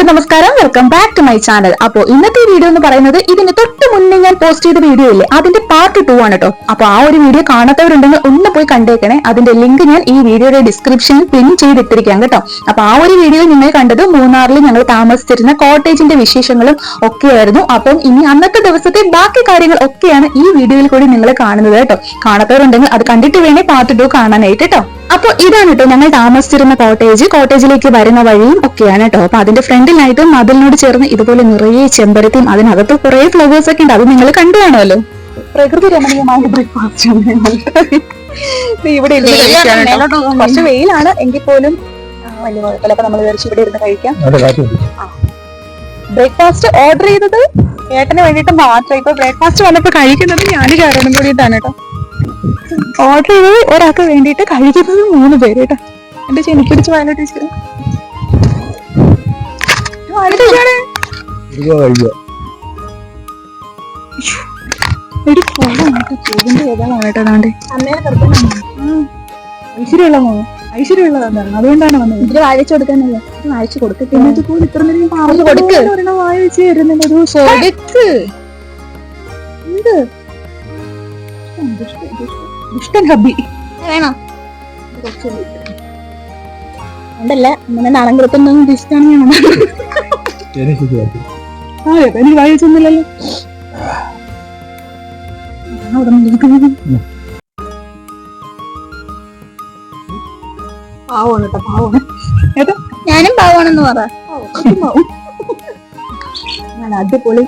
എല്ലാവർക്കും നമസ്കാരം. Welcome back to my channel അപ്പോൾ ഇന്നത്തെ വീഡിയോ എന്ന് പറയുന്നത് ഇതിന് തൊട്ട് മുന്നേ ഞാൻ പോസ്റ്റ് ചെയ്ത വീഡിയോ ഇല്ലേ? അതിന്റെ പാർട്ട് ടു ആണ് കേട്ടോ അപ്പൊ ആ ഒരു വീഡിയോ കാണാത്തവരുണ്ടെങ്കിൽ ഒന്ന് പോയി കണ്ടേക്കണേ. അതിന്റെ ലിങ്ക് ഞാൻ ഈ വീഡിയോയുടെ ഡിസ്ക്രിപ്ഷനിൽ പിൻ ചെയ്തിട്ടിരിക്കാം കേട്ടോ അപ്പൊ ആ ഒരു വീഡിയോ നിങ്ങൾ കണ്ടത് മൂന്നാറിൽ ഞങ്ങൾ താമസിച്ചിരുന്ന കോട്ടേജിന്റെ വിശേഷങ്ങളും ഒക്കെയായിരുന്നു. അപ്പം ഇനി അന്നത്തെ ദിവസത്തെ ബാക്കി കാര്യങ്ങൾ ഒക്കെയാണ് ഈ വീഡിയോയിൽ കൂടി നിങ്ങൾ കാണുന്നത് കേട്ടോ കാണാത്തവരുണ്ടെങ്കിൽ അത് കണ്ടിട്ട് വേണേ പാർട്ട് ടു കാണാനായിട്ട് കേട്ടോ അപ്പൊ ഇതാണ് കേട്ടോ ഞങ്ങൾ താമസിച്ചിരുന്ന കോട്ടേജ് കോട്ടേജിലേക്ക് വരുന്ന വഴിയും ഒക്കെയാണ് കേട്ടോ അപ്പൊ അതിന്റെ ഫ്രണ്ടിലായിട്ട് മതിലിനോട് ചേർന്ന് ഇതുപോലെ നിറയെ ചെമ്പരത്തിയും അതിനകത്ത് കുറെ ഫ്ലവേഴ്സ് ഒക്കെ ഉണ്ട്. അത് നിങ്ങൾ കണ്ടു കാണുമല്ലോ. പ്രകൃതി രമണീയമായ ബ്രേക്ക്ഫാസ്റ്റ് ഇവിടെ. കുറച്ച് വെയിലാണ്. എങ്കിൽ പോലും വലിയ കുഴപ്പമില്ല അപ്പൊ നമ്മൾ വിചാരിച്ചു ഇവിടെ ഇരുന്ന് കഴിക്കാം. ബ്രേക്ക്ഫാസ്റ്റ് ഓർഡർ ചെയ്തത് ഏട്ടന് വേണ്ടിട്ട് മാത്രം. ഇപ്പൊ ബ്രേക്ക്ഫാസ്റ്റ് വന്നപ്പോ കഴിക്കുന്നത് ഞാൻ കാരണം കൂടിയിട്ടാണ് കേട്ടോ. ഓർഡർ ചെയ്തത് ഒരാൾക്ക് വേണ്ടിയിട്ട് കഴിക്കുന്നത് മൂന്ന് പേര് കേട്ടോ. എന്റെ ചെനി പിടിച്ച് ഐശ്വര്യമുള്ള ഐശ്വര്യമുള്ളതാണ് അതുകൊണ്ടാണ് വന്നത്. ഇതിൽ വായിച്ചു കൊടുക്കാനല്ല? ഇത് വായിച്ചു കൊടുക്കട്ടെ എന്നിട്ട് പോലും ഇത്ര നേരം പറഞ്ഞു കൊടുക്ക്. ഒരെണ്ണം വായിച്ചു തരുന്നില്ല ഒരു കൊടുക്ക്. എന്ത്? ദുഷ്ടൻ, ദുഷ്ടൻ. ദുഷ്ടൻ ഹബി. വേണോ? ഞാൻ എനിക്ക് ആ എനിക്ക് വായിച്ചൊന്നുമില്ലല്ലോ കേട്ടോ ഏട്ടാ ഞാനും പാവാണെന്ന് പറ. അടിപൊളി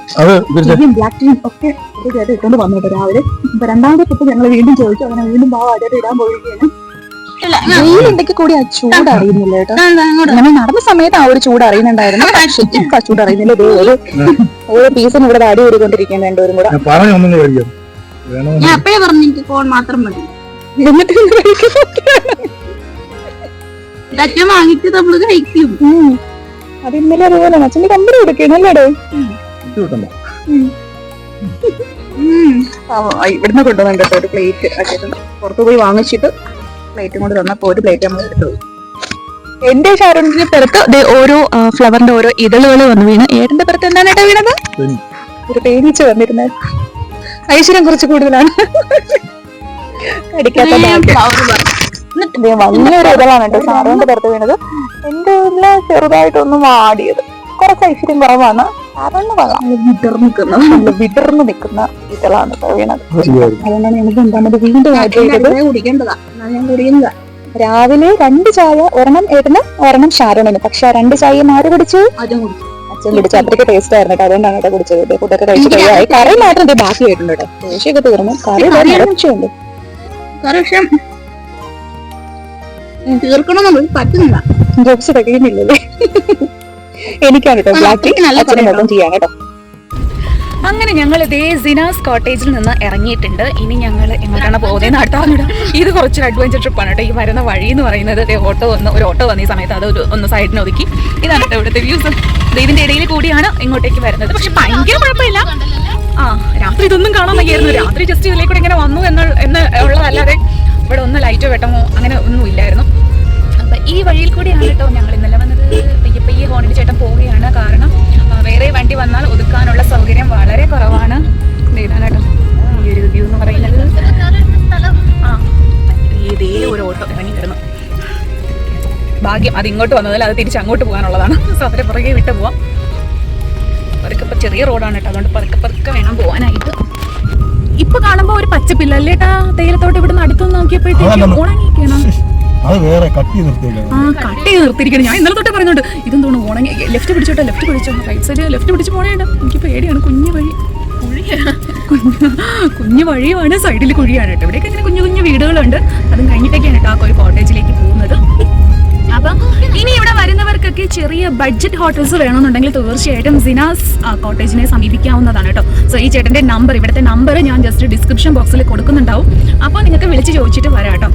ബ്ലാക്ക് ഒക്കെ ഒരു ചേട്ടൻ ഇട്ടുകൊണ്ട് വന്നു രാവിലെ. ഇപ്പൊ രണ്ടാമത്തെ ട്രിപ്പ് ഞങ്ങൾ വീണ്ടും ചോദിച്ചു. അങ്ങനെ വീണ്ടും പാവ അതായിട്ട് ഇടാൻ പോവുകയാണ് വെയിലുണ്ടെങ്കിൽ കൂടി ആ ചൂട് അറിയുന്നില്ല കേട്ടോ. നടന്ന സമയത്ത് ആ ഒരു ചൂട് അറിയുന്നുണ്ടായിരുന്നു. ഇപ്പൊ ആ ചൂട് അറിയുന്നില്ല. ഇതേ ഒരു ഓരോ പീസിന് ഇവിടെ അടി ഊരിക്കൊണ്ടിരിക്കുകയാണ് രണ്ടുപേരും കൂടെ. ഞാൻ പറഞ്ഞു അപ്പഴേ എനിക്ക് ഫോൺ മാത്രം മതി. എന്നിട്ട് വാങ്ങിച്ച് നമ്മൾ കഴിക്കും. അത് ഇന്നലെ അതുപോലെ അച്ഛന്റെ കമ്പനി കൊടുക്കണല്ലേ ഇവിടുന്ന് കൊണ്ടുവന്നിട്ട് ഒരു പ്ലേറ്റ് പുറത്തു പോയി വാങ്ങിച്ചിട്ട് പ്ലേറ്റും കൂടി തന്നപ്പോ ഒരു പ്ലേറ്റ് നമ്മൾ എടുത്തു. എന്റെ ഷാരോണിന്റെ പുറത്ത് ദേ ഓരോ ഫ്ലവറിന്റെ ഓരോ ഇതളുകൾ വന്ന് വീണ്. ഏട്ടന്റെ പുറത്ത് എന്താണ് ഏട്ടാ വീണത്? ഒരു തേനീച്ച വന്നിരുന്നത് ഐശ്വര്യം കുറച്ച് കൂടുതലാണ്. ദേ വലിയൊരു ഇതളാണ് കേട്ടോ ഷാരോണിന്റെ പുറത്ത് വീണത്. എന്റെ ചെറുതായിട്ടൊന്നും ചെറുതായിട്ടൊന്ന് വാടിയത്. കുറച്ച് ഐശ്വര്യം കുറവാണ്. ഷാരോണിന് കൊള്ളാം. വിടർന്ന് നിൽക്കുന്ന. വിടർന്ന് നിൽക്കുന്ന ഇതളാണ് വീണത്. അതുകൊണ്ടാണ് എനിക്ക് രണ്ടാമത് വീണ്ടും കുടിക്കേണ്ടതാ. ഞാൻ കുടിക്കുന്നതാ. രാവിലെ രണ്ട് ചായ ഒരെണ്ണം ഏട്ടന് ഒരെണ്ണം ഷാരോണിന് പക്ഷെ ആ രണ്ട് ചായ ആര് കുടിച്ചു? അച്ഛൻ കുടിച്ചു. അത്രയ്ക്ക് ടേസ്റ്റ് ആയിരുന്നു കേട്ടോ അതുകൊണ്ടാണ് കേട്ടോ കുടിച്ചത്. കൂട്ടൊക്കെ ഫുഡൊക്കെ കഴിച്ച് കഴിയായി. കറി മാത്രം ദേ ബാക്കി ആയിട്ടുണ്ട് കേട്ടോ ദോശയൊക്കെ തീർന്നു. കറി നിറച്ചുണ്ട് പക്ഷെ തീർക്കണം നമുക്ക് പറ്റുന്നില്ല. ജോബ്സ് തികയുന്നില്ലല്ലേ എനിക്കാണ് കേട്ടോ ബ്ലാക്ക് അച്ഛനും മൊത്തം കേട്ടോ. അങ്ങനെ ഞങ്ങൾ ഇതേ സിനാസ് കോട്ടേജിൽ നിന്ന് ഇറങ്ങിയിട്ടുണ്ട്. ഇനി ഞങ്ങൾ എങ്ങോട്ടാണ് പോകുന്നത് അടുത്താറില്ല ഇത് കുറച്ചൊരു അഡ്വഞ്ചർ ട്രിപ്പാണ് കേട്ടോ. ഈ വരുന്ന വഴി എന്ന് പറയുന്നത് ദേ ഓട്ടോ വന്ന് ഒരു ഓട്ടോ വന്ന ഈ സമയത്ത് അത് ഒരു ഒന്ന് സൈഡിന് ഒതുക്കി. ഇതാണ് കേട്ടോ ഇവിടുത്തെ വ്യൂസ് ഇതിന്റെ ഇടയിൽ കൂടിയാണ് ഇങ്ങോട്ടേക്ക് വരുന്നത്. പക്ഷെ ഭയങ്കര കുഴപ്പമില്ല. ആ രാത്രി ഇതൊന്നും കാണാൻ വയ്യായിരുന്നു. രാത്രി ജസ്റ്റ് ഇതിലേക്ക് കൂടെ ഇങ്ങനെ വന്നു എന്ന് എന്ന് ഉള്ളതല്ലാതെ ഇവിടെ ഒന്ന് ലൈറ്റോ വെട്ടമോ അങ്ങനെ ഒന്നും ഇല്ലായിരുന്നു. അപ്പൊ ഈ വഴിയിൽ കൂടിയാണ് കേട്ടോ ഞങ്ങൾ ഇന്നലെ വന്നത്. പയ്യെ ചേട്ടൻ പോവുകയാണ്. കാരണം വേറെ വണ്ടി വന്നാൽ ഒതുക്കാനുള്ള സൗകര്യം വളരെ കുറവാണ്. ഇതാണ് കേട്ടോ ഈ ഒരു വ്യൂ എന്ന് പറയുന്നത്. ആ ഇതേ ഒരു ഓട്ടോ ഇറങ്ങി വരുന്നു ഭാഗ്യം അത് ഇങ്ങോട്ട് വന്നതല്ല അത് തിരിച്ച് അങ്ങോട്ട് പോകാനുള്ളതാണ്. സോ അവരെ പുറകെ വിട്ടു പോവാം. പതുക്കെ ചെറിയ റോഡാണ് കേട്ടോ അതുകൊണ്ട് പതുക്കെ പതുക്കെ വേണം പോകാനായിട്ട് ഇപ്പൊ കാണുമ്പോ ഒരു പച്ചപ്പില്ല അല്ലേട്ടാ തേയിലത്തോട്ട് ഇവിടുന്ന് അടുത്തൊന്ന് നോക്കിയപ്പോഴത്തേക്ക് അതല്ല. അത് വേറെ കട്ട് ചെയ്ത് നിർത്തിയേക്കാണ് ആ കട്ട് ചെയ്ത് നിർത്തിയിരിക്കണം ഞാൻ ഇന്നലെ തൊട്ടേ പറയുന്നുണ്ട് ഇതെന്തോണ് ഉണങ്ങി ലെഫ്റ്റ് പിടിച്ചോട്ടെ ലെഫ്റ്റ് പിടിച്ചോ. റൈറ്റ് സൈഡ് ലെഫ്റ്റ് പിടിച്ച് പോണേണ്ട. എനിക്ക് പേടിയാണ്. കുഞ്ഞു വഴി. കുഞ്ഞു കുഞ്ഞു വഴിയുമാണ് സൈഡിൽ കുഴിയാണ് കേട്ടോ. ഇവിടെയൊക്കെ ഇങ്ങനെ കുഞ്ഞു കുഞ്ഞു വീടുകളുണ്ട്. അതും കഴിഞ്ഞിട്ടൊക്കെയാണ് ആ ഒരു കോട്ടേജിലേക്ക് പോകുന്നത്. അപ്പം ഇനി ഇവിടെ വരുന്നവർക്കൊക്കെ ചെറിയ ബഡ്ജറ്റ് ഹോട്ടൽസ് വേണമെന്നുണ്ടെങ്കിൽ തീർച്ചയായിട്ടും സിനാസ് കോട്ടേജിനെ സമീപിക്കാവുന്നതാണ് കേട്ടോ. സോ ഈ ചേട്ടന്റെ നമ്പർ ഇവിടുത്തെ നമ്പർ ഞാൻ ജസ്റ്റ് ഡിസ്ക്രിപ്ഷൻ ബോക്സിൽ കൊടുക്കുന്നുണ്ടാവും. അപ്പോൾ നിങ്ങൾക്ക് വിളിച്ച് ചോദിച്ചിട്ട് വരാം കേട്ടോ.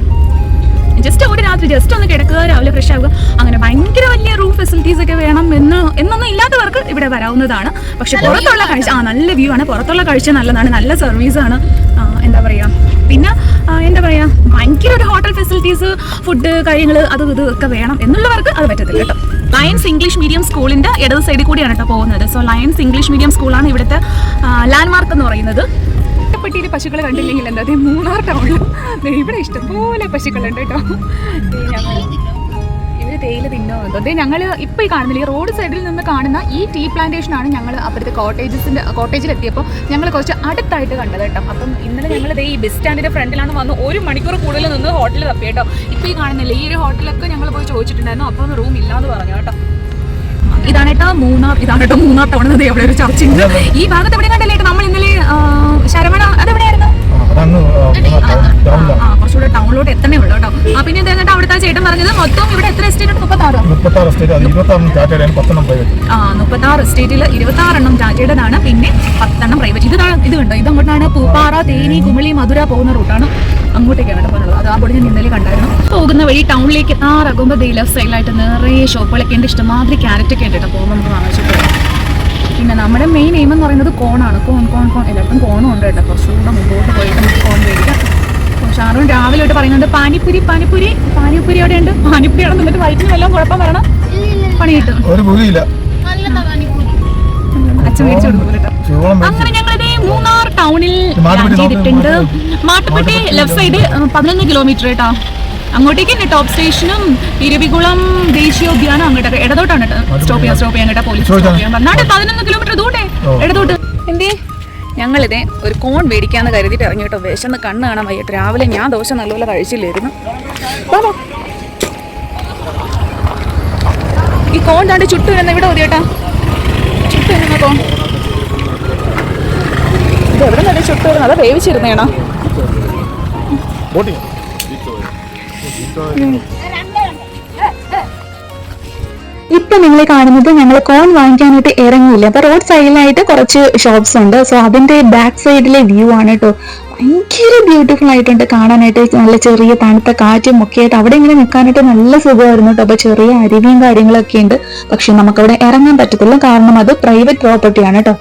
ജസ്റ്റ് ഒരു രാത്രി ജസ്റ്റ് ഒന്ന് കിടക്കുക രാവിലെ ഫ്രഷ് ആവുക. അങ്ങനെ ഭയങ്കര വലിയ റൂം ഫെസിലിറ്റീസ് ഒക്കെ വേണം എന്ന് എന്നൊന്നും ഇല്ലാത്തവർക്ക് ഇവിടെ വരാവുന്നതാണ്. പക്ഷെ പുറത്തുള്ള കാഴ്ച ആ നല്ല വ്യൂ ആണ്. പുറത്തുള്ള കാഴ്ച നല്ലതാണ് നല്ല സർവീസ് ആണ്. എന്താ പറയുക പിന്നെ എന്താ പറയാ? ഭയങ്കര ഒരു ഹോട്ടൽ ഫെസിലിറ്റീസ് ഫുഡ് കാര്യങ്ങൾ അത് ഇത് ഒക്കെ വേണം എന്നുള്ളവർക്ക് അത് പറ്റത്തില്ല കേട്ടോ. ലയൻസ് ഇംഗ്ലീഷ് മീഡിയം സ്കൂളിന്റെ ഇടത് സൈഡിൽ കൂടിയാണ് കേട്ടോ പോകുന്നത്. സോ ലയൻസ് ഇംഗ്ലീഷ് മീഡിയം സ്കൂളാണ് ഇവിടുത്തെ ലാൻഡ്മാർക്ക് എന്ന് പറയുന്നത്. പെട്ടിയിൽ പശുക്കളെ കണ്ടില്ലെങ്കിൽ എന്താ ദേ മൂന്നാർ ടൗണിൽ ഇവിടെ ഇഷ്ടംപോലെ പശുക്കളുണ്ട് കേട്ടോ. ഇവർ തേയില തിന്നോ? അതേ ഞങ്ങൾ ഇപ്പൊ ഈ കാണുന്നില്ല ഈ റോഡ് സൈഡിൽ നിന്ന് കാണുന്ന ഈ ടീ പ്ലാന്റേഷൻ ആണ് ഞങ്ങൾ അപ്പുറത്തെ കോട്ടേജസിന്റെ കോട്ടേജിൽ എത്തിയപ്പോൾ ഞങ്ങൾ കുറച്ച് അടുത്തായിട്ട് കണ്ടത് കേട്ടോ. അപ്പം ഇന്നലെ ഞങ്ങൾ ഈ ബസ് സ്റ്റാൻഡിന്റെ ഫ്രണ്ടിലാണ് വന്ന് ഒരു മണിക്കൂർ കൂടുതൽ നിന്ന് ഹോട്ടലിൽ തപ്പി കേട്ടോ. ഇപ്പൊ ഈ കാണുന്നില്ല ഈ ഒരു ഹോട്ടലൊക്കെ ഞങ്ങൾ പോയി ചോദിച്ചിട്ടുണ്ടായിരുന്നു. അപ്പം റൂം ഇല്ലാന്ന് പറഞ്ഞു കേട്ടോ. ഇതാണ് കേട്ടോ മൂന്നാർ ഇതാണ് കേട്ടോ മൂന്നാർ ടൗൺ എന്നത് എവിടെ ഒരു ഈ ഭാഗത്ത് എവിടെ കണ്ടല്ലേ നമ്മൾ ഇന്നലെ ആ, ശരവണ അതെവിടെയായിരുന്നു കുറച്ചുകൂടെ ടൗണിലോട്ട് എത്തണേ ഉള്ളൂ കേട്ടോ. ആ പിന്നെ കേട്ടോ അവിടുത്തെ ചേട്ടൻ പറഞ്ഞത് മൊത്തം ഇവിടെ എത്ര എസ്റ്റേറ്റ് ഉണ്ട്? മുപ്പത്താറോ? മുപ്പത്താറ് സ്റ്റേറ്റ് അത് ഇരുപത്താറിന് ടാറ്റയുടെയാണ് പത്തെണ്ണം ആ മുപ്പത്താറ് എസ്റ്റേറ്റിൽ ഇരുപത്തി ആറെണ്ണം ടാറ്റയുടേതാണ് പിന്നെ പത്തെണ്ണം പ്രൈവറ്റ് ഇത് ഇത് കണ്ടോ? ഇത് അങ്ങോട്ടാണ് പൂപ്പാറ തേനി കുമിളി മധുര പോകുന്ന റൂട്ടാണ് അങ്ങോട്ടേക്കാണ് പറഞ്ഞത് അത് ആ ബോർഡ് ഞാൻ ഇന്നലെ കണ്ടായിരുന്നു. പോകുന്ന വഴി ടൗണിലേക്ക് ആറകുമ്പോൾ ദേ ലെഫ്റ്റ് സൈഡിലായിട്ട് നിറയെ ഷോപ്പുകളൊക്കെ ഉണ്ട്. ഇഷ്ടമാതിരി ക്യാരറ്റൊക്കെ ഉണ്ട് കേട്ടോ. പോകുമ്പോൾ നമുക്ക് വാങ്ങിച്ചിട്ട് വരാം. പിന്നെ നമ്മുടെ മെയിൻ എയിം എന്ന് പറയുന്നത് കോണാണ് കോൺ കോൺ കോൺ എല്ലാവർക്കും കോണും ഉണ്ട് കേട്ടോ. കുറച്ചുകൂടെ മുമ്പോട്ട് പോയിട്ട് നമുക്ക് കോൺ മേടിക്കാം. അപ്പോൾ ഷാറൂൺ രാവിലെ ആയിട്ട് പറയുന്നുണ്ട് പാനിപ്പുരി പാനിപ്പുരി പാനിപ്പുരി അവിടെ ഉണ്ട് പാനിപ്പുരി അവിടെ നിന്നിട്ട് വയറ്റിന് വല്ലതും കുഴപ്പം വരണം? പണി കിട്ടും. അച്ഛൻ മേടിച്ചു കൊടുക്കും കേട്ടോ. അങ്ങനെ ഞങ്ങളിത് മൂന്നാർ ടൗണിൽ ചെയ്തിട്ടുണ്ട്. മാട്ടുപ്പെട്ടി ലെഫ്റ്റ് സൈഡ് പതിനൊന്ന് കിലോമീറ്റർ കേട്ടോ. അങ്ങോട്ടേക്ക് തന്നെ ടോപ്പ് സ്റ്റേഷനും ഇരവികുളം ദേശീയോദ്യാനം അങ്ങോട്ടൊക്കെ ഇടതോട്ടാണ് സ്റ്റോപ്പ് ചെയ്യാൻ സ്റ്റോപ്പ് ചെയ്യാൻ കേട്ടോ പോലീസ് സ്റ്റോപ്പ് ചെയ്യാൻ പറഞ്ഞാൽ പതിനൊന്ന് കിലോമീറ്റർ ദൂരെ. ഇടതോട്ട്. എന്തേ? ഞങ്ങളിതേ ഒരു കോൺ മേടിക്കാന്ന് കരുതിയിട്ട് ഇറങ്ങി കേട്ടോ. വിശന്ന് കണ്ണ് കാണാൻ വയ്യ രാവിലെ ഞാൻ ദോശ നല്ലപോലെ കഴിച്ചില്ലായിരുന്നു. ഈ കോൺ താണ്ട് ചുട്ടു വരുന്ന ഇവിടെ കേട്ടാ. ചുട്ടു വരുന്ന കോൺ ഇത് എവിടെ നിന്നല്ലേ ചുട്ടു വരുന്നത്? അതാ വേവിച്ചിരുന്നേണോ. ബോട്ടിങ് ഇപ്പൊ നിങ്ങൾ കാണുന്നത് ഞങ്ങൾ കോൺ വാങ്ങിക്കാനായിട്ട് ഇറങ്ങിയില്ല. അപ്പൊ റോഡ് സൈഡിലായിട്ട് കുറച്ച് ഷോപ്സ് ഉണ്ട്. സോ അതിന്റെ ബാക്ക് സൈഡിലെ വ്യൂ ആണ് കേട്ടോ ഭയങ്കര ബ്യൂട്ടിഫുൾ ആയിട്ടുണ്ട് കാണാനായിട്ട്. നല്ല ചെറിയ തണുത്ത കാറ്റും ഒക്കെ ആയിട്ട് അവിടെ ഇങ്ങനെ നിൽക്കാനായിട്ട് നല്ല സുഖമായിരുന്നു കേട്ടോ അപ്പൊ ചെറിയ അരുവിയും കാര്യങ്ങളൊക്കെ ഉണ്ട്. പക്ഷെ നമുക്കവിടെ ഇറങ്ങാൻ പറ്റത്തില്ല. കാരണം അത് പ്രൈവറ്റ് പ്രോപ്പർട്ടിയാണ് കേട്ടോ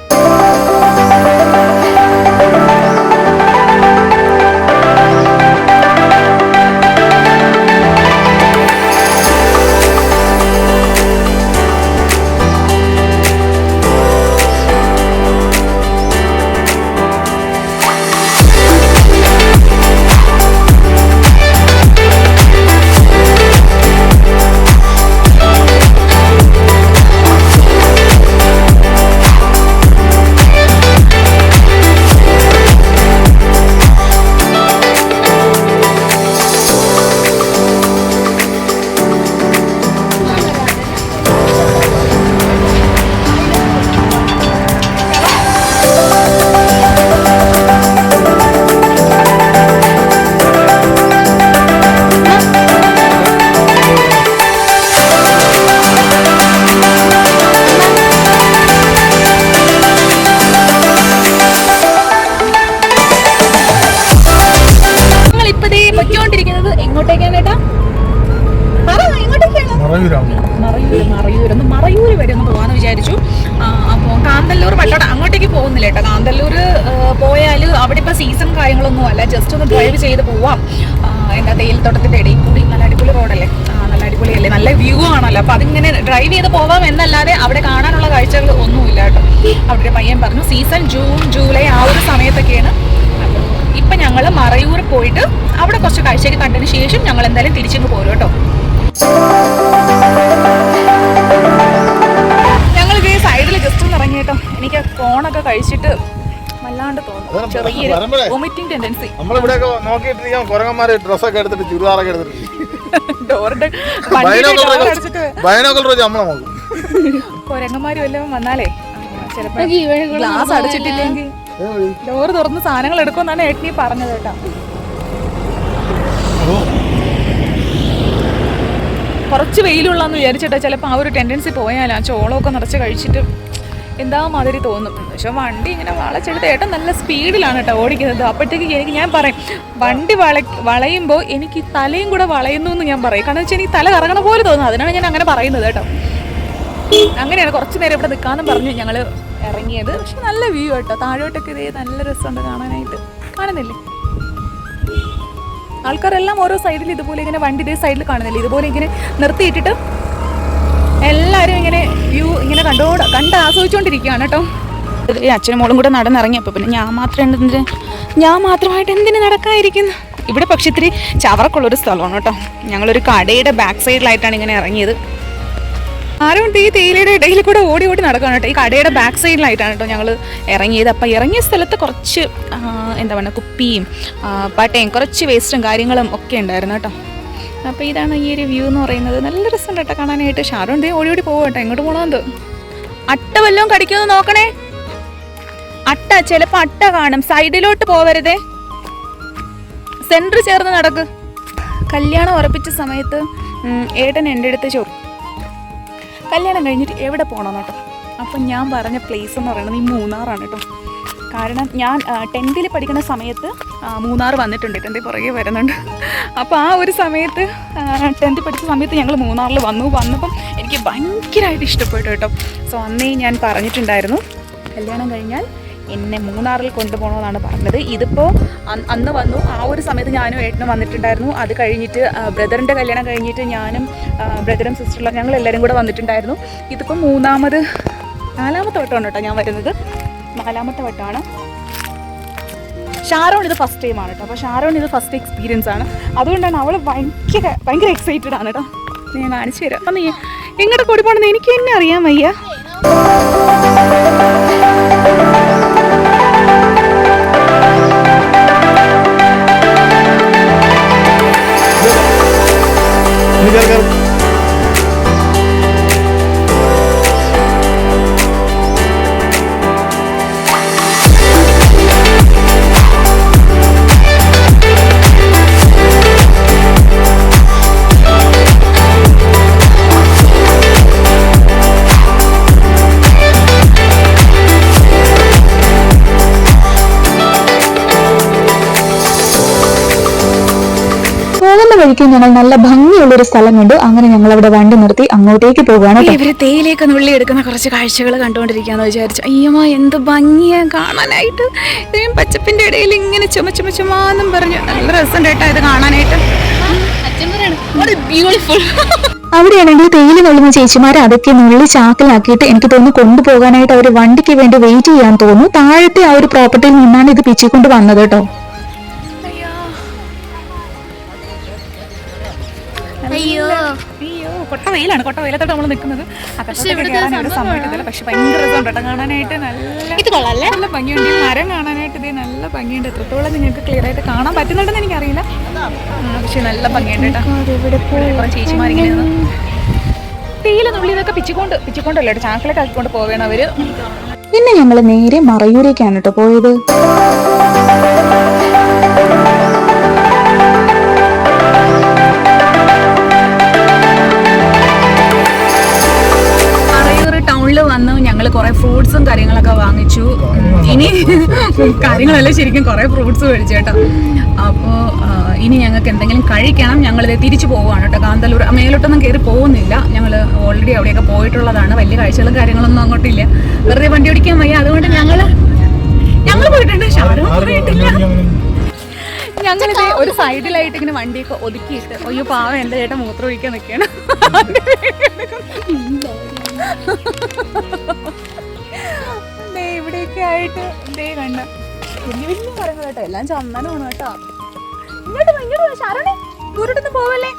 എന്നല്ലാതെ അവിടെ കാണാനുള്ള കാഴ്ചകൾ ഒന്നുമില്ല കേട്ടോ. അവിടെ പയ്യൻ പറഞ്ഞു സീസൺ ജൂൺ ജൂലൈ ആ ഒരു സമയത്തൊക്കെയാണ്. അപ്പോൾ ഇപ്പം ഞങ്ങൾ മറയൂർ പോയിട്ട് അവിടെ കുറച്ച് കാഴ്ചയൊക്കെ കണ്ടതിന് ശേഷം ഞങ്ങൾ എന്തായാലും തിരിച്ചിങ്ങ് പോരും കേട്ടോ. ഞങ്ങൾ ഈ സൈഡിൽ ജസ്റ്റ് ഒന്ന് ഇറങ്ങി കേട്ടോ. എനിക്ക് ഫോണൊക്കെ കഴിച്ചിട്ട് വല്ലാണ്ട് തോന്നുന്നു ചെറിയ. വൊമിറ്റിംഗ് ടെൻഡൻസി നമ്മളിവിടെയൊക്കെ നോക്കിയിട്ടിരിക്കാൻ കുരങ്ങന്മാര് ഡ്രസ്സൊക്കെ എടുത്തിട്ട് ചുരിദാറൊക്കെ എടുത്തിട്ട്. ഡോറിന്റെ ഭയങ്കര വെച്ച് നമ്മളെ നോക്കും. കൊരങ്ങന്മാരും എല്ലാം വന്നാലേ. ചിലപ്പോ ഗ്ലാസ് അടച്ചിട്ടില്ലെങ്കിൽ ഡോറ് തുറന്ന് സാധനങ്ങൾ എടുക്കുമെന്നാണ് ഏട്ടനി പറഞ്ഞത് കേട്ടോ. കുറച്ച് വെയിലുള്ളതെന്ന് വിചാരിച്ചിട്ടാ ചിലപ്പോൾ ആ ഒരു ടെൻഡൻസി പോയാൽ ആ ചോളമൊക്കെ നിറച്ച് കഴിച്ചിട്ട് എന്താ മാതിരി തോന്നും. പക്ഷെ വണ്ടി ഇങ്ങനെ വളച്ചെടുത്ത് ഏട്ടൻ നല്ല സ്പീഡിലാണ് കേട്ടോ ഓടിക്കുന്നത്. അപ്പോഴത്തേക്ക് എനിക്ക് ഞാൻ പറയും വണ്ടി വള വളയുമ്പോൾ എനിക്ക് തലയും കൂടെ വളയുന്നു എന്ന് ഞാൻ പറയും. കാരണം വെച്ചാൽ എനിക്ക് തല കറങ്ങണ പോലെ തോന്നുന്നു അതിനാണ് ഞാൻ അങ്ങനെ പറയുന്നത് കേട്ടോ. അങ്ങനെയാണ് കുറച്ച് നേരം ഇവിടെ നിൽക്കാമെന്ന് പറഞ്ഞു ഞങ്ങൾ ഇറങ്ങിയത്. പക്ഷെ നല്ല വ്യൂ കേട്ടോ താഴോട്ടൊക്കെ ഇതേ നല്ല രസമുണ്ട് കാണാനായിട്ട്. കാണുന്നില്ലേ? ആൾക്കാരെല്ലാം ഓരോ സൈഡിൽ ഇതുപോലെ ഇങ്ങനെ വണ്ടി ഇതേ സൈഡിൽ കാണുന്നില്ല? ഇതുപോലെ ഇങ്ങനെ നിർത്തിയിട്ടിട്ട് എല്ലാവരും ഇങ്ങനെ വ്യൂ ഇങ്ങനെ കണ്ടോ കണ്ട് ആസ്വദിച്ചുകൊണ്ടിരിക്കുകയാണ് കേട്ടോ. ഈ അച്ഛനും മോളും കൂടെ നടന്നിറങ്ങിയപ്പോൾ പിന്നെ ഞാൻ മാത്രം എന്തിന് ഞാൻ മാത്രമായിട്ട് എന്തിന് നടക്കാതിരിക്കുന്നു? ഇവിടെ പക്ഷേ ഇത്തിരി ചവറക്കുള്ളൊരു സ്ഥലമാണ് കേട്ടോ. ഞങ്ങളൊരു കടയുടെ ബാക്ക് സൈഡിലായിട്ടാണ് ഇങ്ങനെ ഇറങ്ങിയത്. ആരുണ്ട് ഈ തേയിലയുടെ ഇടയിൽ കൂടെ ഓടി ഓടി നടക്കാൻ കേട്ടോ? ഈ കടയുടെ ബാക്ക് സൈഡിലായിട്ടാണ് കേട്ടോ ഞങ്ങൾ ഇറങ്ങിയത്. അപ്പോൾ ഇറങ്ങിയ സ്ഥലത്ത് കുറച്ച് എന്താ പറയുക കുപ്പിയും പട്ടയും കുറച്ച് വേസ്റ്റും കാര്യങ്ങളും ഒക്കെ ഉണ്ടായിരുന്നു കേട്ടോ. അപ്പോൾ ഇതാണ് ഈ ഒരു വ്യൂ എന്ന് പറയുന്നത്. നല്ല രസമുണ്ട് കേട്ടോ കാണാനായിട്ട്. ഷാറുണ്ട് ഓടി ഓടി പോകും കേട്ടോ. എങ്ങോട്ട് പോകണമെന്ന് അട്ട വല്ലതും കടിക്കുമെന്ന് നോക്കണേ. അട്ട ചിലപ്പോൾ അട്ട കാണും. സൈഡിലോട്ട് പോവരുതേ. സെന്റർ ചേർന്ന് നടക്ക്. കല്യാണം ഉറപ്പിച്ച സമയത്ത് ഏട്ടൻ എന്റെ അടുത്ത് ചോദിച്ചു കല്യാണം കഴിഞ്ഞിട്ട് എവിടെ പോകണം കേട്ടോ അപ്പം ഞാൻ പറഞ്ഞ പ്ലേസ് എന്ന് പറയുന്നത് ഈ മൂന്നാറാണ് കേട്ടോ കാരണം ഞാൻ ടെൻത്തിൽ പഠിക്കുന്ന സമയത്ത് മൂന്നാർ വന്നിട്ടുണ്ട്. ടെൻത്തിൽ പുറകെ വരുന്നുണ്ട്. അപ്പോൾ ആ ഒരു സമയത്ത് ടെൻത്തിൽ പഠിച്ച സമയത്ത് ഞങ്ങൾ മൂന്നാറിൽ വന്നു. വന്നപ്പം എനിക്ക് ഭയങ്കരമായിട്ട് ഇഷ്ടപ്പെട്ടു കേട്ടോ സോ അന്നേ ഞാൻ പറഞ്ഞിട്ടുണ്ടായിരുന്നു കല്യാണം കഴിഞ്ഞാൽ എന്നെ മൂന്നാറിൽ കൊണ്ടുപോകണമെന്നാണ് പറഞ്ഞത്. ഇതിപ്പോൾ അന്ന് വന്നു. ആ ഒരു സമയത്ത് ഞാനും ഏട്ടനും വന്നിട്ടുണ്ടായിരുന്നു. അത് കഴിഞ്ഞിട്ട് ബ്രദറിന്റെ കല്യാണം കഴിഞ്ഞിട്ട് ഞാനും ബ്രദറും സിസ്റ്ററും ഞങ്ങൾ എല്ലാവരും കൂടെ വന്നിട്ടുണ്ടായിരുന്നു. ഇതിപ്പോൾ മൂന്നാമത് നാലാമത്തെ വട്ടമാണ് കേട്ടോ ഞാൻ വരുന്നത്. നാലാമത്തെ വട്ടമാണ് ഷാരോൺ ഇത് ഫസ്റ്റ് ടൈം ആണ് കേട്ടോ. അപ്പോൾ ഷാരോൺ ഇത് ഫസ്റ്റ് എക്സ്പീരിയൻസ് ആണ്. അതുകൊണ്ടാണ് അവൾ ഭയങ്കര ഭയങ്കര എക്സൈറ്റഡ് ആണ് കേട്ടോ. ഞാൻ കാണിച്ചു തരാം. അപ്പം നീ എങ്ങോട്ട് കൂടി പോകണമെന്ന് എനിക്ക് തന്നെ അറിയാൻ വയ്യ. നീ വഴിക്ക് ഞങ്ങൾ നല്ല ഭംഗിയുള്ള ഒരു സ്ഥലം കണ്ടു അങ്ങനെ ഞങ്ങൾ അവിടെ വണ്ടി നിർത്തി അങ്ങോട്ടേക്ക് പോകുകയാണ്. ഇവർ തേയിലേക്ക് നുള്ളി എടുക്കുന്ന കുറച്ച് കാഴ്ചകൾ കണ്ടുകൊണ്ടിരിക്കാന്ന് വിചാരിച്ചു. അയ്യമ്മ എന്ത് ഭംഗിയാ കാണാനായിട്ട്. പച്ചപ്പിന്റെ ഇടയിൽ ഇങ്ങനെ ചുമ ചുമ ചുമാന്നും പറഞ്ഞു. നല്ല രസം കേട്ടോ ഇത് കാണാനായിട്ട്. ബ്യൂട്ടിഫുൾ അവിടെയാണെങ്കിൽ തേയില നുള്ളുന്ന ചേച്ചിമാർ അതൊക്കെ നുള്ളി ചാക്കിലാക്കിയിട്ട് എനിക്ക് തോന്നുന്നു കൊണ്ടുപോകാനായിട്ട് അവർ വണ്ടിക്ക് വേണ്ടി വെയിറ്റ് ചെയ്യാൻ തോന്നുന്നു. താഴത്തെ ആ ഒരു പ്രോപ്പർട്ടിയിൽ നിന്നാണ് ഇത് പിച്ചിക്കൊണ്ട് വന്നത് കേട്ടോ. അയ്യോ. അയ്യോ കൊട്ട വെയിലാണ് കൊട്ട വെയിലത്തോട്ട് നമ്മൾ നിൽക്കുന്നത് പക്ഷെ ഭയങ്കര രസമുണ്ട് കാണാനായിട്ട് നല്ല ഇത് കൊള്ളാല്ലേ നല്ല ഭംഗിയുണ്ട്. മരം കാണാനായിട്ട് ഇതേ നല്ല ഭംഗിയുണ്ട്. എത്രത്തോളം നിങ്ങൾക്ക് ക്ലിയർ ആയിട്ട് കാണാൻ പറ്റുന്നുണ്ടെന്ന് എനിക്കറിയില്ല. അറിയില്ല പക്ഷെ നല്ല ഭംഗിയുണ്ട് കേട്ടോ. ചേച്ചിമാരിങ്ങനെ തേയില ഇതൊക്കെ പിച്ചിക്കൊണ്ട് പിച്ചിക്കൊണ്ടല്ലോ ചാക്കിലൊക്കെ ആക്കിക്കൊണ്ട് പോവേണം അവർ. പിന്നെ ഞങ്ങൾ നേരെ മറയൂരേക്കാണ് കേട്ടോ പോയത്. കാര്യങ്ങളെല്ലാം ശരിക്കും കുറെ ഫ്രൂട്ട്സ് മേടിച്ചു കേട്ടോ. അപ്പോൾ ഇനി ഞങ്ങൾക്ക് എന്തെങ്കിലും കഴിക്കണം. ഞങ്ങളിത് തിരിച്ചു പോവുകയാണ് കേട്ടോ. കാന്തല്ലൂർ മേലോട്ടൊന്നും കയറി പോകുന്നില്ല. ഞങ്ങൾ ഓൾറെഡി അവിടെയൊക്കെ പോയിട്ടുള്ളതാണ്. വലിയ കാഴ്ചകളും കാര്യങ്ങളൊന്നും അങ്ങോട്ടില്ല. വെറുതെ വണ്ടി ഓടിക്കാൻ വയ്യ. അതുകൊണ്ട് ഞങ്ങൾ ഞങ്ങൾ പോയിട്ടുണ്ട്. പോയിട്ടില്ല. ഞങ്ങളിത് ഒരു സൈഡിലായിട്ട് ഇങ്ങനെ വണ്ടിയൊക്കെ ഒതുക്കിയിട്ട് അയ്യോ പാവം എന്റെ ചേട്ടൻ മൂത്രം ഒഴിക്കാൻ നിൽക്കുകയാണ്. ദേ ഇവിടെയൊക്കെ ആയിട്ട് ദേ കണ്ട. വലിയ വലിയ മരങ്ങൾ കേട്ടോ. എല്ലാം ചന്ദനമാണ് കേട്ടോ. ഇങ്ങോട്ട് ഇങ്ങോട്ട് വാ, ദൂരോട്ടൊന്നും പോവല്ലേ.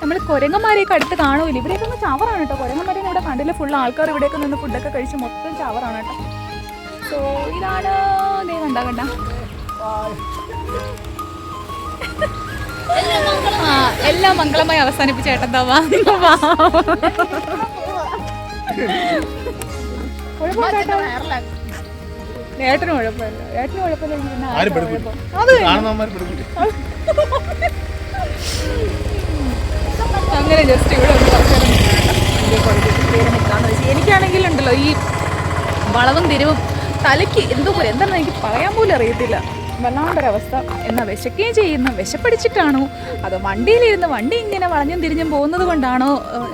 നമ്മൾ കുരങ്ങന്മാരെയൊക്കെ അടുത്ത് കാണൂല ഇവിടെയൊക്കെ ഒന്ന് ചവറാണ് കേട്ടോ. കുരങ്ങന്മാരെ ഇവിടെ കണ്ടില്ല. ഫുൾ ആൾക്കാർ ഇവിടെയൊക്കെ നിന്ന് ഫുഡൊക്കെ കഴിച്ച് മൊത്തം ചവറാണ് കേട്ടോ. സോ ഇതാണ് ദേ കണ്ട കണ്ട. ആ എല്ലാം മംഗളമായി അവസാനിപ്പിച്ച വാ വാ. കുഴപ്പമില്ല കേട്ടോ. ഏട്ടന് കുഴപ്പമില്ല. ഏട്ടന് കുഴപ്പമില്ല അങ്ങനെ ജസ്റ്റ് ഇവിടെ എനിക്കാണെങ്കിൽ ഉണ്ടല്ലോ ഈ വളവും തിരിവും തലയ്ക്ക് എന്തോ പോലെ എന്താണെന്ന് എനിക്ക് പറയാൻ പോലും അറിയത്തില്ല. വല്ലാണ്ടൊരവസ്ഥ എന്നാൽ വിശക്കുകയും ചെയ്യുന്ന. വിശപ്പടിച്ചിട്ടാണോ? അതോ വണ്ടിയിലിരുന്ന് വണ്ടി ഇങ്ങനെ വളഞ്ഞും തിരിഞ്ഞും പോകുന്നത് കൊണ്ടാണോ?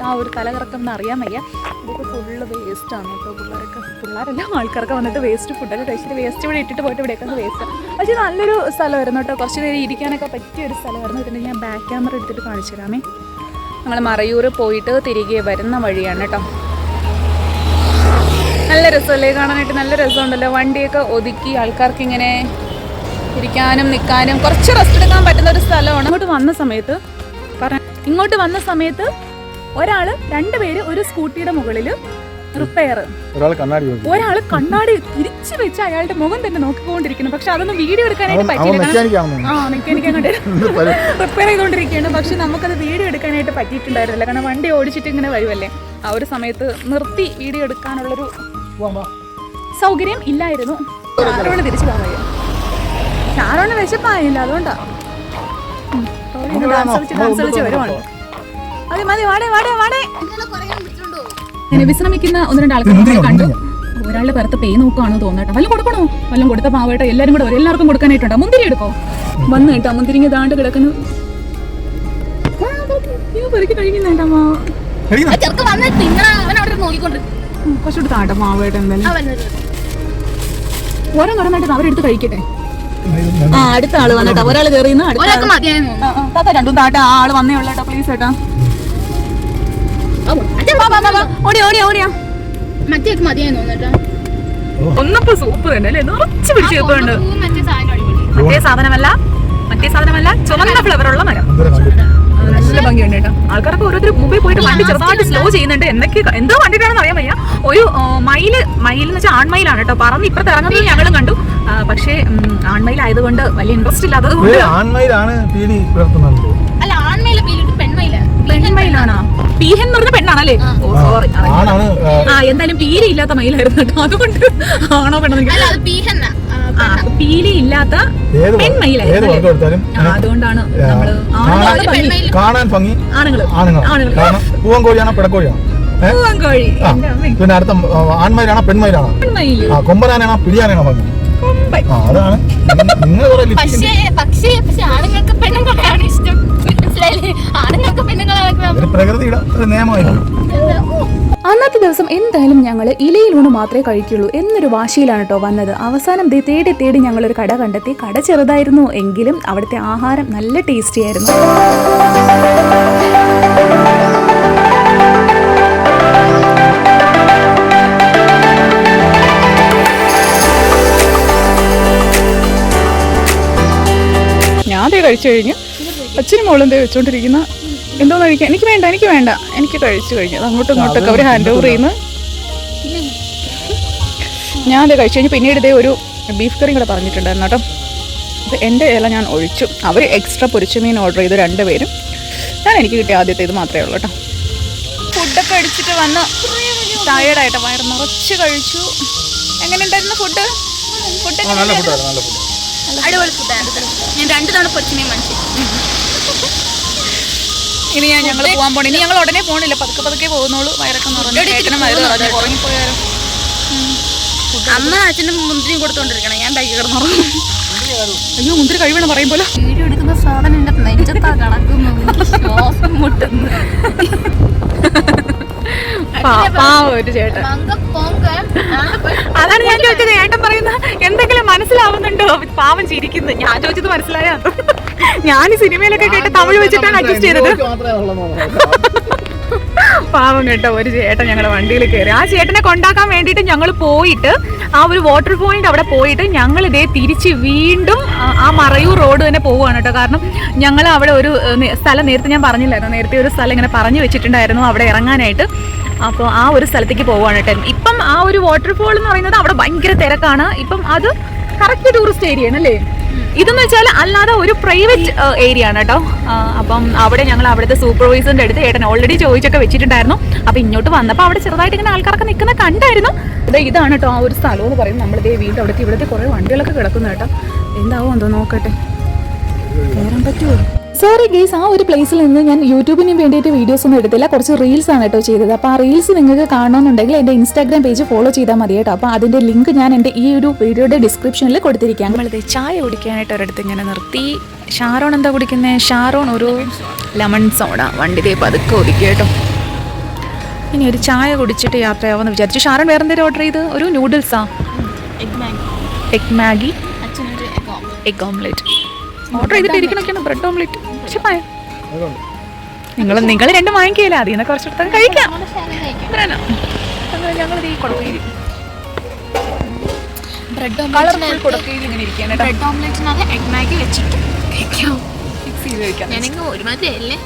ആ ഒരു തലകറക്കം എന്ന് അറിയാൻ വയ്യ. ഇതൊക്കെ ഫുള്ള് വേസ്റ്റാണ് കേട്ടോ പിള്ളേരൊക്കെ പിള്ളേരെല്ലാം ആൾക്കാരൊക്കെ വന്നിട്ട് വേസ്റ്റ് ഫുഡൊക്കെ കഴിച്ചിട്ട് വേസ്റ്റ് ഇവിടെ ഇട്ടിട്ട് പോയിട്ട് ഇവിടെയൊക്കെ വേസ്റ്റ് പക്ഷേ നല്ലൊരു സ്ഥലമായിരുന്നു കേട്ടോ. കുറച്ച് നേരം ഇരിക്കാനൊക്കെ പറ്റിയ ഒരു സ്ഥലമായിരുന്നു. ഇതിന്റെ ഞാൻ ബാക്ക് ക്യാമറ എടുത്തിട്ട് കാണിച്ചു തരാമേ. ഞങ്ങൾ മറയൂർ പോയിട്ട് തിരികെ വരുന്ന വഴിയാണ് കേട്ടോ. നല്ല രസമല്ലേ? കാണാനായിട്ട് നല്ല രസമുണ്ടല്ലോ. വണ്ടിയൊക്കെ ഒതുക്കി ആൾക്കാർക്ക് ഇങ്ങനെ ഇരിക്കാനും നിൽക്കാനും കുറച്ച് റെസ്റ്റ് എടുക്കാൻ പറ്റുന്ന ഒരു സ്ഥലമാണ്. ഇങ്ങോട്ട് വന്ന സമയത്ത് പറ ഇങ്ങോട്ട് വന്ന സമയത്ത് ഒരാൾ രണ്ടുപേര് ഒരു സ്കൂട്ടിയുടെ മുകളിൽ റിപ്പയർ ഒരാൾ കണ്ണാടി നോക്കി ഒരാൾ കണ്ണാടി തിരിച്ചു വെച്ച് അയാളുടെ മുഖം തന്നെ നോക്കിക്കൊണ്ടിരിക്കുന്നു. പക്ഷെ അതൊന്നും വീഡിയോ എടുക്കാനായിട്ട് പറ്റിയില്ല. ആ മെക്കാനിക്ക് അങ്ങോട്ട് റിപ്പയർ ചെയ്തുകൊണ്ടിരിക്കുകയാണ്. പക്ഷെ നമുക്കത് വീഡിയോ എടുക്കാനായിട്ട് പറ്റിയിട്ടുണ്ടായിരുന്നില്ല. കാരണം വണ്ടി ഓടിച്ചിട്ട് ഇങ്ങനെ വരുമല്ലേ ആ ഒരു സമയത്ത് നിർത്തി വീഡിയോ എടുക്കാനുള്ളൊരു സൗകര്യം ഇല്ലായിരുന്നു. തിരിച്ചു പോകാൻ ആരോണ് വിശപ്പായില്ല അതുകൊണ്ടാ. മതി വാടേ വാടേ വാടേ. വിശ്രമിക്കുന്ന ഒന്ന് രണ്ട് ആൾക്കാർ കണ്ടു. ഒരാളുടെ പുറത്ത് പേ നോക്കുകയാണെന്ന് തോന്നട്ടോ. വല്ലതും കൊടുക്കണോ? വല്ലതും കൊടുത്ത പാവട്ടെ എല്ലാരും കൂടെ വരും. എല്ലാവർക്കും കൊടുക്കാനായിട്ടുണ്ടോ? മുന്തിരി എടുക്കോ? വന്നു കേട്ടോ മുന്തിരിങ്ങ ദാണ്ട് കിടക്കുന്നു. കഴിക്കുന്നുണ്ടോ നോക്കിക്കൊണ്ടിരിക്കും കുറച്ചുകൂടി താട്ടോ മാവേട്ടെ എന്തായാലും. ഓരോ നന്നായിട്ട് അവരെടുത്ത് കഴിക്കട്ടെ. ആ അടുത്ത ആൾ. വന്നേട്ടാ ഒരാൾ കയറിയുന്നു താത്ത രണ്ടും താട്ട ആ ആൾ വന്നേ ഉള്ളേട്ടാ പ്ലീസ് ഏട്ടാ. വാ, വാ, വാ, വാ. ഓടിയാ ഓടിയാ ഓടിയാ. മറ്റേ മതിയായിരുന്നു എന്നിട്ട്. ഒന്നപ്പോ സൂപ്പർ തന്നെ അല്ലേ? നിറച്ച് പിടിച്ച് വെക്കുന്നുണ്ട് മറ്റേ സാധനം അടിപൊളി. മറ്റേ സാധനമല്ല മറ്റേ സാധനമല്ല ചുവന്ന ഫ്ലവർ ഉള്ള മരം. നല്ല ഭംഗിയുണ്ട് കേട്ടോ. ആൾക്കാരൊക്കെ ഓരോരുത്തർ മുമ്പിൽ പോയിട്ട് വണ്ടി ചെറുതായിട്ട് സ്ലോ ചെയ്യുന്നുണ്ട്. എന്തൊക്കെ എന്തോ വണ്ടിയിട്ടാണെന്ന് അറിയാൻ വയ്യ. ഒരു ആ, മയിൽ മയിൽ എന്ന് വെച്ചാൽ ആൺമയിലാണ് കേട്ടോ. പറന്ന് ഇപ്പുറത്ത് ഇറങ്ങുന്നത് ഞങ്ങളും കണ്ടു. പക്ഷേ ആൺമയിലായതുകൊണ്ട് വലിയ ഇൻട്രസ്റ്റ് ഇല്ലാത്തത് കൊണ്ട് ആൺമയിലാണ് പീലി പുലർത്തുന്നത് അല്ല ആൺമയില പീലി പെൺമയില. പെൺമയിലാണോ? പീഹൻ എന്ന് പറഞ്ഞ പെണ്ണാണല്ലേ? ഓ സോറി ആണാണ് ആ, എന്തായാലും പീലി ഇല്ലാത്ത മയിലായിരുന്നു കേട്ടോ. അതുകൊണ്ട് ആണോ പെണ്ണെന്ന് പീലി ഇല്ലാത്ത പെൺമയിലായിരുന്നു അതുകൊണ്ടാണ് നമ്മൾ കാണാൻ ഭംഗി. ആണുങ്ങൾ. ആണുങ്ങൾ പൂവൻ കോഴിയാണോ പിടക്കോഴിയാണോ? ആ. എന്റെ പിന്നെ അടുത്ത ആ, ആൺമയിലാണോ പെൺമയിലാണോ? കൊമ്പനാനാണോ പിടിയാനാണോ ഭംഗി? കൊമ്പൻ ആ അതാണ്. നിങ്ങൾ കുറെ ലിപ്സ്റ്റിക് പക്ഷേ പക്ഷേ പക്ഷെ ആണുങ്ങൾക്ക് പെണ്ണുങ്ങളെയാണ് ഇഷ്ടം. മനസ്സിലായില്ലേ? ആണുങ്ങൾക്ക് പെണ്ണുങ്ങളെ ഒരു പ്രകൃതിയുടെ ഒരു നിയമമായിരുന്നു അന്നത്തെ ദിവസം എന്തായാലും ഞങ്ങൾ ഇലയിലൂണ് മാത്രമേ കഴിക്കുള്ളൂ എന്നൊരു വാശിയിലാണ് കേട്ടോ വന്നത്. അവസാനം ദേ തേടി തേടി ഞങ്ങളൊരു കട കണ്ടെത്തി. കട ചെറുതായിരുന്നു എങ്കിലും അവിടുത്തെ ആഹാരം നല്ല ടേസ്റ്റി ആയിരുന്നു. കഴിച്ചു കഴിഞ്ഞ്. അച്ഛനും മോളും എന്തേ വെച്ചോണ്ടിരിക്കുന്ന എന്തോന്ന് കഴിക്കാൻ എനിക്ക് വേണ്ട എനിക്ക് വേണ്ട. എനിക്ക് കഴിച്ചു കഴിഞ്ഞു. അത് അങ്ങോട്ടും ഇങ്ങോട്ടൊക്കെ അവർ ഹാൻഡ് ഓവർ ചെയ്യുന്നു. ഞാൻ അത് കഴിച്ചു കഴിഞ്ഞ്. പിന്നീട് ഇതേ ഒരു ബീഫ് കറിയും കൂടെ പറഞ്ഞിട്ടുണ്ടായിരുന്നു കേട്ടോ. അപ്പോൾ എന്റെ ഇല ഞാൻ ഒഴിച്ചു. അവർ എക്സ്ട്രാ പൊരിച്ചമീൻ ഓർഡർ ചെയ്തു രണ്ടുപേരും ഞാൻ എനിക്ക് കിട്ടിയ ആദ്യത്തെ ഇത് മാത്രമേ ഉള്ളൂ കേട്ടോ. ഫുഡൊക്കെ അടിച്ചിട്ട് വന്ന് ടയേർഡായിട്ട് വയർ നിറച്ച് കഴിച്ചു. എങ്ങനെ ഉണ്ടായിരുന്നു ഫുഡ് ഫുഡ് അടിപൊളി ഫുഡായിരുന്നു ഞാൻ രണ്ടു തവണ പൊരിച്ചുമീൻ മനസ്സിൽ ഇനി ഞാൻ ഞങ്ങൾ പോകാൻ പോണേ. ഇനി ഞങ്ങൾ ഉടനെ പോണില്ല. പതുക്കെ പതുക്കെ പോകുന്നുള്ളൂ. വയറൊക്കെ ഉറങ്ങിപ്പോയാലും അമ്മ അച്ഛനും മുന്തിരിയും കൊടുത്തോണ്ടിരിക്കണം. ഞാൻ ബാക്കി കിടന്നുറങ്ങും അയ്യോ മുന്തിരി കഴിവണം പറയും പോലെ വീഡിയോ എടുക്കുന്ന സാധനം എന്റെ നെഞ്ചത്താ കണക്കുന്നു മുട്ടുന്നു. പാവം ഒരു ചേട്ടൻ. അതാണ് ഞാൻ ചോദിച്ചത്. ഏട്ടൻ പറയുന്ന എന്തെങ്കിലും മനസ്സിലാവുന്നുണ്ടോ? പാവം ചിരിക്കുന്നു. ഞാൻ ചോദിച്ചത് മനസ്സിലായോ? ഞാൻ ഈ സിനിമയിലൊക്കെ കേട്ട് തമിഴ് വെച്ചിട്ടാണ് അഡ്ജസ്റ്റ് ചെയ്തത്. പാവം കേട്ടോ ഒരു ചേട്ടൻ ഞങ്ങളുടെ വണ്ടിയിൽ കയറി. ആ ചേട്ടനെ കൊണ്ടാക്കാൻ വേണ്ടിയിട്ട് ഞങ്ങൾ പോയിട്ട് ആ ഒരു വാട്ടർ പോയിന്റ് അവിടെ പോയിട്ട് ഞങ്ങൾ ഇതേ തിരിച്ച് വീണ്ടും ആ- മറയൂർ റോഡ് തന്നെ പോവുകയാണ് കേട്ടോ. കാരണം ഞങ്ങൾ അവിടെ ഒരു സ്ഥലം നേരത്തെ ഞാൻ പറഞ്ഞില്ലായിരുന്നു. നേരത്തെ ഒരു സ്ഥലം ഇങ്ങനെ പറഞ്ഞു വെച്ചിട്ടുണ്ടായിരുന്നു അവിടെ ഇറങ്ങാനായിട്ട്. അപ്പോൾ ആ ഒരു സ്ഥലത്തേക്ക് പോവുകയാണ് കേട്ടോ. ഇപ്പം ആ ഒരു വാട്ടർഫോൾ എന്ന് പറയുന്നത് അവിടെ ഭയങ്കര തിരക്കാണ്. ഇപ്പം അത് കറക്റ്റ് ടൂറിസ്റ്റ് ഏരിയ ആണ് അല്ലേ? ഇതെന്ന് വെച്ചാൽ അല്ലാതെ ഒരു പ്രൈവറ്റ് ഏരിയ ആണ് കേട്ടോ. അപ്പം അവിടെ ഞങ്ങൾ അവിടുത്തെ സൂപ്പർവൈസറിന്റെ അടുത്ത് ഏട്ടൻ ഓൾറെഡി ചോദിച്ചൊക്കെ വെച്ചിട്ടുണ്ടായിരുന്നു. അപ്പൊ ഇങ്ങോട്ട് വന്നപ്പോൾ അവിടെ ചെറുതായിട്ട് ഇങ്ങനെ ആൾക്കാരൊക്കെ നിൽക്കുന്ന കണ്ടായിരുന്നു. അതെ ഇതാണ് കേട്ടോ ആ ഒരു സ്ഥലം എന്ന് പറയുന്നത്. നമ്മളിതേ വീണ്ടും അവിടുത്തെ ഇവിടുത്തെ കുറേ വണ്ടികളൊക്കെ കിടക്കുന്നു കേട്ടോ. എന്താവും എന്തോ നോക്കട്ടെ. കയറാൻ പറ്റുമോ സോറി ഗേസ് ആ ഒരു പ്ലേസിൽ നിന്ന് ഞാൻ യൂട്യൂബിന് വേണ്ടിയിട്ട് വീഡിയോസ് ഒന്നും എടുത്തില്ല. കുറച്ച് റീൽസ് ആണ് കേട്ടോ ചെയ്തത്. അപ്പോൾ ആ റീൽസ് നിങ്ങൾക്ക് കാണണമെന്നുണ്ടെങ്കിൽ എന്റെ ഇൻസ്റ്റാഗ്രാം പേജ് ഫോളോ ചെയ്താൽ മതി കേട്ടോ. അപ്പോൾ അതിന്റെ ലിങ്ക് ഞാൻ എന്റെ ഈ ഒരു വീഡിയോയുടെ ഡിസ്ക്രിപ്ഷനിൽ കൊടുത്തിരിക്കാം. നമ്മളിത് ചായ കുടിക്കാനായിട്ട് ഒരിടത്ത് ഇങ്ങനെ നിർത്തി. ഷാറോൺ എന്താ കുടിക്കുന്നത് ഷാറോൺ ഒരു ലെമൺ സോഡ വണ്ടി ദേ പതുക്കെ ഒതുക്കി കേട്ടോ. ഇനി ഒരു ചായ കുടിച്ചിട്ട് യാത്രയാവാമെന്ന് വിചാരിച്ചു. ഷാറോൺ വേറെ എന്തെങ്കിലും ഓർഡർ ചെയ്ത്? ഒരു നൂഡിൽസാ egg Maggi egg omelette order ചെയ്തിട്ട് ഇരിക്കണൊക്കെയാണ്. ബ്രെഡ് ഓംലെറ്റ് പക്ഷെ നിങ്ങൾ നിങ്ങൾ രണ്ടും വാങ്ങിക്കില്ല അതിൽ നിന്ന് കുറച്ചെടുത്ത് കഴിക്കാം. ഞങ്ങൾ ഈ ബ്രെഡ് ഓംലെറ്റ് ഇങ്ങനെ ഇരിക്കാൻ ബ്രെഡ് ഓംലെറ്റിനകത്ത് എഗ് മാഗി വെച്ചിട്ട്. കഴിക്കാം ഫിക്സ് ചെയ്ത് കഴിക്കാം ഞാനിങ്ങ് ഒരുമാതിരി അല്ലേ?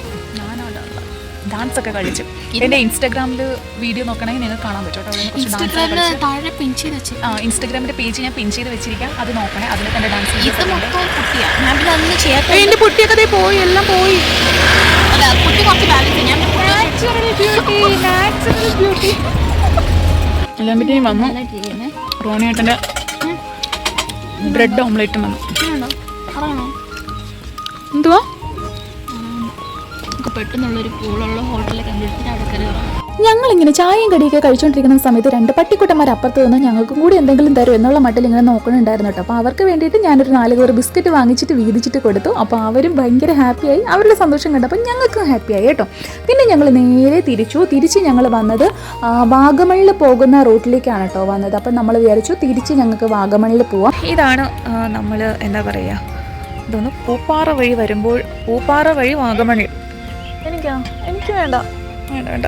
ഡാൻസ് ഒക്കെ കളിച്ചു. എന്റെ ഇൻസ്റ്റാഗ്രാമിൽ വീഡിയോ നോക്കണമെങ്കിൽ നിങ്ങൾക്ക് കാണാൻ പറ്റും ഇൻസ്റ്റാഗ്രാമിന്റെ ആ പേജ് ഞാൻ പിൻ ചെയ്ത് വെച്ചിരിക്കാം. അത് നോക്കണേ. അതിൽ തന്നെ ഡാൻസ് കുട്ടിയൊക്കെ ദേ പോയി. എല്ലാം പോയി. എല്ലാം പറ്റിയും വന്നു. റോണിയേട്ടന്റെ ബ്രെഡ് ഓംലെറ്റും വന്നു. എന്തുവാ? നമുക്ക് പെട്ടെന്നുള്ളൊരു പൂളുള്ള ഹോട്ടലിൽ കണ്ടുപിടിച്ചിട്ട് അവിടെ കയറി ഇറങ്ങാം. ഞങ്ങളിങ്ങനെ ചായയും കടിയൊക്കെ കഴിച്ചുകൊണ്ടിരിക്കുന്ന സമയത്ത് രണ്ട് പട്ടിക്കുട്ടന്മാർ അപ്പുറത്ത് നിന്ന് ഞങ്ങൾക്കും കൂടി എന്തെങ്കിലും തരും എന്നുള്ള മട്ടിൽ ഇങ്ങനെ നോക്കണുണ്ടായിരുന്നു കേട്ടോ. അപ്പോൾ അവർക്ക് വേണ്ടിയിട്ട് ഞാനൊരു നാല് കയറി ബിസ്ക്കറ്റ് വാങ്ങിച്ചിട്ട് വീതിച്ചിട്ട് കൊടുത്തു. അപ്പോൾ അവരും ഭയങ്കര ഹാപ്പിയായി. അവരുടെ സന്തോഷം കണ്ടപ്പോൾ ഞങ്ങൾക്കും ഹാപ്പിയായി കേട്ടോ. പിന്നെ ഞങ്ങൾ നേരെ തിരിച്ചു. തിരിച്ച് ഞങ്ങൾ വന്നത് വാഗമണിൽ പോകുന്ന റൂട്ടിലേക്കാണ് കേട്ടോ വന്നത്. അപ്പോൾ നമ്മൾ വിചാരിച്ചു തിരിച്ച് ഞങ്ങൾക്ക് വാഗമണിൽ പോവാം. ഇതാണ് നമ്മൾ എന്താ പറയുക ഇതൊന്ന് പൂപ്പാറ വഴി വരുമ്പോൾ പൂപ്പാറ വഴി വാഗമണി എനിക്കാ? എനിക്ക് വേണ്ട. വേണ്ട വേണ്ട.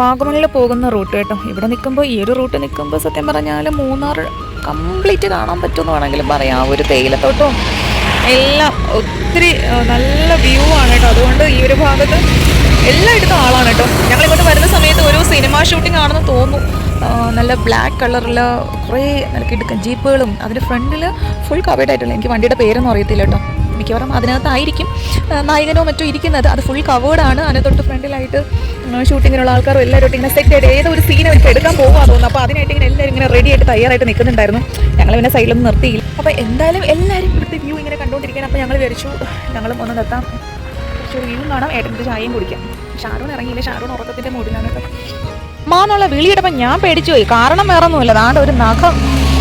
വാഗമണിൽ പോകുന്ന റൂട്ട് കേട്ടോ. ഇവിടെ നിൽക്കുമ്പോൾ ഈ ഒരു റൂട്ട് നിൽക്കുമ്പോൾ സത്യം പറഞ്ഞാൽ മൂന്നാർ കംപ്ലീറ്റ് കാണാൻ പറ്റുമെന്ന് വേണമെങ്കിലും പറയാം. ആ ഒരു തേയിലത്തോട്ടവും എല്ലാം ഒത്തിരി നല്ല വ്യൂ ആണ് കേട്ടോ. അതുകൊണ്ട് ഈ ഒരു ഭാഗത്ത് എല്ലായിടത്തും ആളാണ് കേട്ടോ. ഞങ്ങൾ ഇങ്ങോട്ട് വരുന്ന സമയത്ത് ഒരു സിനിമ ഷൂട്ടിംഗ് ആണെന്ന് തോന്നും നല്ല ബ്ലാക്ക് കളറിൽ കുറേ നല്ല കിടക്കൻ ജീപ്പുകളും അതിന്റെ ഫ്രണ്ടിൽ ഫുൾ കവേഡ് ആയിട്ടുള്ള. എനിക്ക് വണ്ടിയുടെ പേരൊന്നും അറിയത്തില്ല കേട്ടോ. മിക്കവാറും അതിനകത്തായിരിക്കും. നായകനോ മറ്റോ ഇരിക്കുന്നത്. അത് ഫുൾ കവേർഡാണ് അതിന് തൊട്ട് ഫ്രണ്ടിലായിട്ട് ഷൂട്ടിങ്ങിനുള്ള ആൾക്കാരും എല്ലാവരും ഇങ്ങനെ സെറ്റ് ആയിട്ട് ഏതൊരു സീൻ അവർക്ക് എടുക്കാൻ പോകുക തോന്നുന്നു. അപ്പോൾ അതിനായിട്ട് ഇങ്ങനെ എല്ലാവരും ഇങ്ങനെ റെഡി ആയിട്ട് തയ്യാറായിട്ട് നിൽക്കുന്നുണ്ടായിരുന്നു. ഞങ്ങൾ പിന്നെ സൈഡിലൊന്നും നിർത്തിയില്ല. അപ്പോൾ എന്തായാലും എല്ലാവരും ഇവിടുത്തെ വ്യൂ ഇങ്ങനെ കണ്ടുകൊണ്ടിരിക്കുകയാണ് അപ്പോൾ ഞങ്ങൾ വിചാരിച്ചു ഞങ്ങളും ഒന്ന് നിർത്താം. കുറച്ച് വ്യൂ കാണാം. ഏട്ടന്റെ ചായയും കുടിക്കാം. ഷാറൂൺ ഇറങ്ങിയില്ല. ഷാറൂൺ ഉറക്കത്തിന്റെ മൂടിലാണ് മാന്നുള്ള വിളിയിടപ്പം ഞാൻ പേടിച്ചു പോയി. കാരണം വേറൊന്നുമില്ല. ദാണ്ട് ഒരു നഖം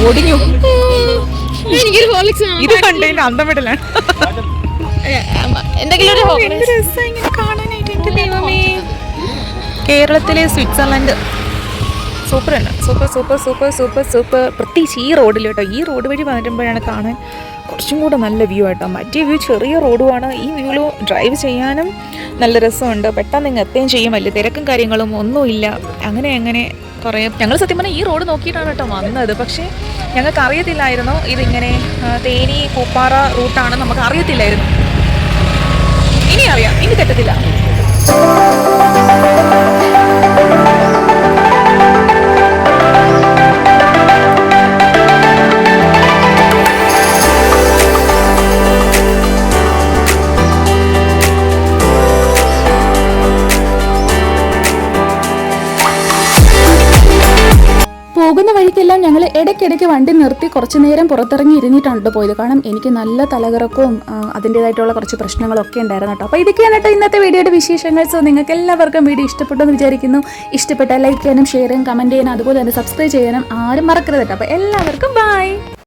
ഒടിഞ്ഞു. എനിക്കൊരു. ഇത് കണ്ടതിന്റെ അന്തം വിടലാണ്. എന്തെങ്കിലും ഒരു എന്ത് രസാ ഇങ്ങനെ കാണാനായിട്ട് ദൈവമേ. കേരളത്തിലെ സ്വിറ്റ്സർലൻഡ് സൂപ്പർ ആണ് super super super super super. പ്രത്യേകിച്ച് ഈ റോഡിൽ കേട്ടോ. ഈ റോഡ് വഴി വരുമ്പോഴാണ് കാണാൻ കുറച്ചും കൂടെ നല്ല വ്യൂ ആയിട്ടോ മറ്റേ വ്യൂ ചെറിയ റോഡുമാണ് ഈ വ്യൂവിൽ ഡ്രൈവ് ചെയ്യാനും നല്ല രസമുണ്ട്. പെട്ടെന്ന് ഇങ്ങ് എത്തുകയും ചെയ്യും. വലിയ തിരക്കും കാര്യങ്ങളും ഒന്നുമില്ല. അങ്ങനെ അങ്ങനെ കുറേ. ഞങ്ങൾ സത്യം പറഞ്ഞാൽ ഈ റോഡ് നോക്കിയിട്ടാണ് കേട്ടോ വന്നത്. പക്ഷേ ഞങ്ങൾക്ക് അറിയത്തില്ലായിരുന്നു ഇതിങ്ങനെ തേനി പൂപ്പാറ റൂട്ടാണ് നമുക്ക് അറിയത്തില്ലായിരുന്നു. ഇനി അറിയാം ഇനി തെറ്റത്തില്ല. ഇടയ്ക്കിടയ്ക്ക് വണ്ടി നിർത്തി കുറച്ച് നേരം പുറത്തിറങ്ങി ഇരുന്നിട്ടുണ്ട് പോയത്. കാരണം എനിക്ക് നല്ല തലകറക്കവും അതിന്റേതായിട്ടുള്ള കുറച്ച് പ്രശ്നങ്ങളൊക്കെ ഉണ്ടായിരുന്നു കേട്ടോ. അപ്പോൾ ഇതൊക്കെയാണ് കേട്ടോ ഇന്നത്തെ വീഡിയോയുടെ വിശേഷങ്ങൾ. സോ നിങ്ങൾക്ക് എല്ലാവർക്കും വീഡിയോ ഇഷ്ടപ്പെട്ടു എന്ന് വിചാരിക്കുന്നു. ഇഷ്ടപ്പെട്ട ലൈക്ക് ചെയ്യാനും ഷെയർ ചെയ്യാനും കമന്റ് ചെയ്യാനും അതുപോലെ തന്നെ സബ്സ്ക്രൈബ് ചെയ്യാനും ആരും മറക്കരുത് കേട്ടോ. അപ്പോൾ എല്ലാവർക്കും ബൈ